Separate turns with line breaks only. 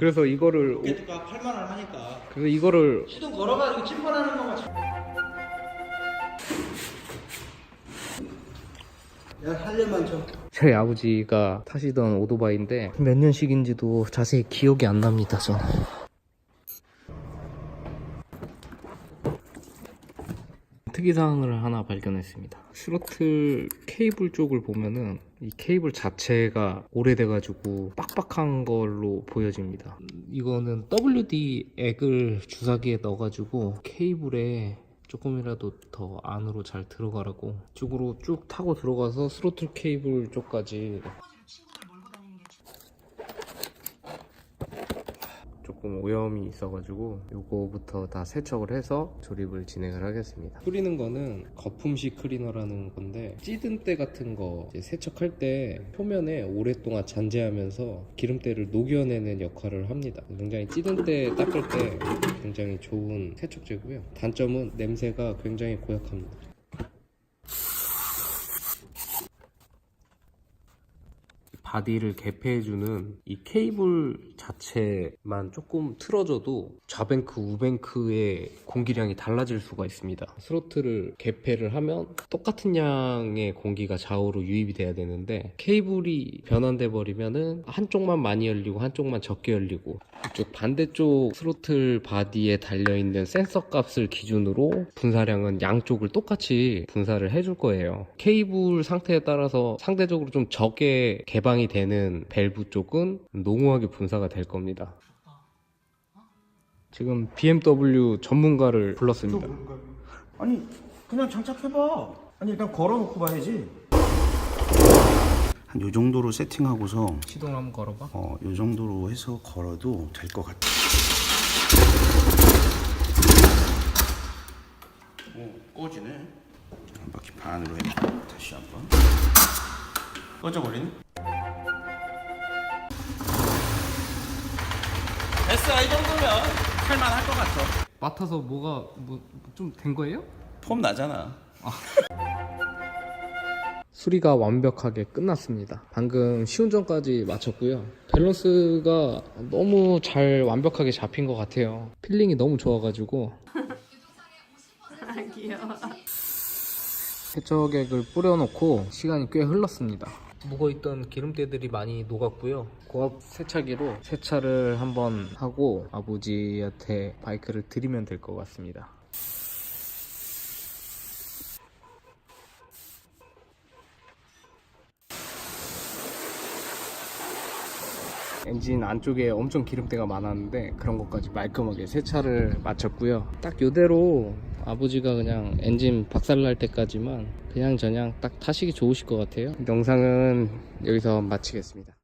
그래서 이거를 오-
그러니까 8만 원 하니까.
그래서 이거를
시동 걸어가지고 찜판하는 거만 참- 야 살려만 줘
저희 아버지가 타시던 오토바이인데 몇 년식인지도 자세히 기억이 안 납니다 저는 특이사항을 하나 발견했습니다. 스로틀 케이블 쪽을 보면은 이 케이블 자체가 오래돼가지고 빡빡한 걸로 보여집니다. 이거는 WD 액을 주사기에 넣어가지고 케이블에 조금이라도 더 안으로 잘 들어가라고 쪽으로 쭉 타고 들어가서 스로틀 케이블 쪽까지 조금 오염이 있어가지고 요거부터 다 세척을 해서 조립을 진행을 하겠습니다. 뿌리는 거는 거품식 클리너라는 건데 찌든 때 같은 거 세척할 때 표면에 오랫동안 잔재하면서 기름때를 녹여내는 역할을 합니다. 굉장히 찌든 때 닦을 때 굉장히 좋은 세척제고요. 단점은 냄새가 굉장히 고약합니다 바디를 개폐해주는 이 케이블 자체만 조금 틀어져도 좌뱅크, 우뱅크의 공기량이 달라질 수가 있습니다. 스로틀을 개폐를 하면 똑같은 양의 공기가 좌우로 유입이 돼야 되는데 케이블이 변환돼 버리면은 한쪽만 많이 열리고 한쪽만 적게 열리고 이쪽 반대쪽 스로틀 바디에 달려있는 센서 값을 기준으로 분사량은 양쪽을 똑같이 분사를 해줄 거예요. 케이블 상태에 따라서 상대적으로 좀 적게 개방이 되는 밸브 쪽은 농후하게 분사가 될 겁니다. 지금 BMW 전문가를 불렀습니다.
아니 그냥 장착해봐 아니 일단 걸어놓고 봐야지 한 요 정도로 세팅하고서
시동을 한번 걸어봐.
어, 요 정도로 해서 걸어도 될 것 같아. 오, 꺼지네. 한 바퀴 반으로 해. 다시 한 번. 꺼져 버리네. 됐어, 이 정도면 할만할 것 같아.
맡아서 뭐가 뭐 좀 된 거예요?
폼 나잖아.
수리가 완벽하게 끝났습니다. 방금 시운전까지 마쳤고요. 밸런스가 너무 잘 완벽하게 잡힌 것 같아요. 필링이 너무 좋아가지고
귀여워.
세척액을 뿌려놓고 시간이 꽤 흘렀습니다. 묵어있던 기름때들이 많이 녹았고요. 고압 세차기로 세차를 한번 하고 아버지한테 바이크를 드리면 될 것 같습니다. 엔진 안쪽에 엄청 기름때가 많았는데 그런 것까지 말끔하게 세차를 마쳤고요. 딱 요대로 아버지가 그냥 엔진 박살날 때까지만 그냥 저냥 딱 타시기 좋으실 것 같아요. 영상은 여기서 마치겠습니다.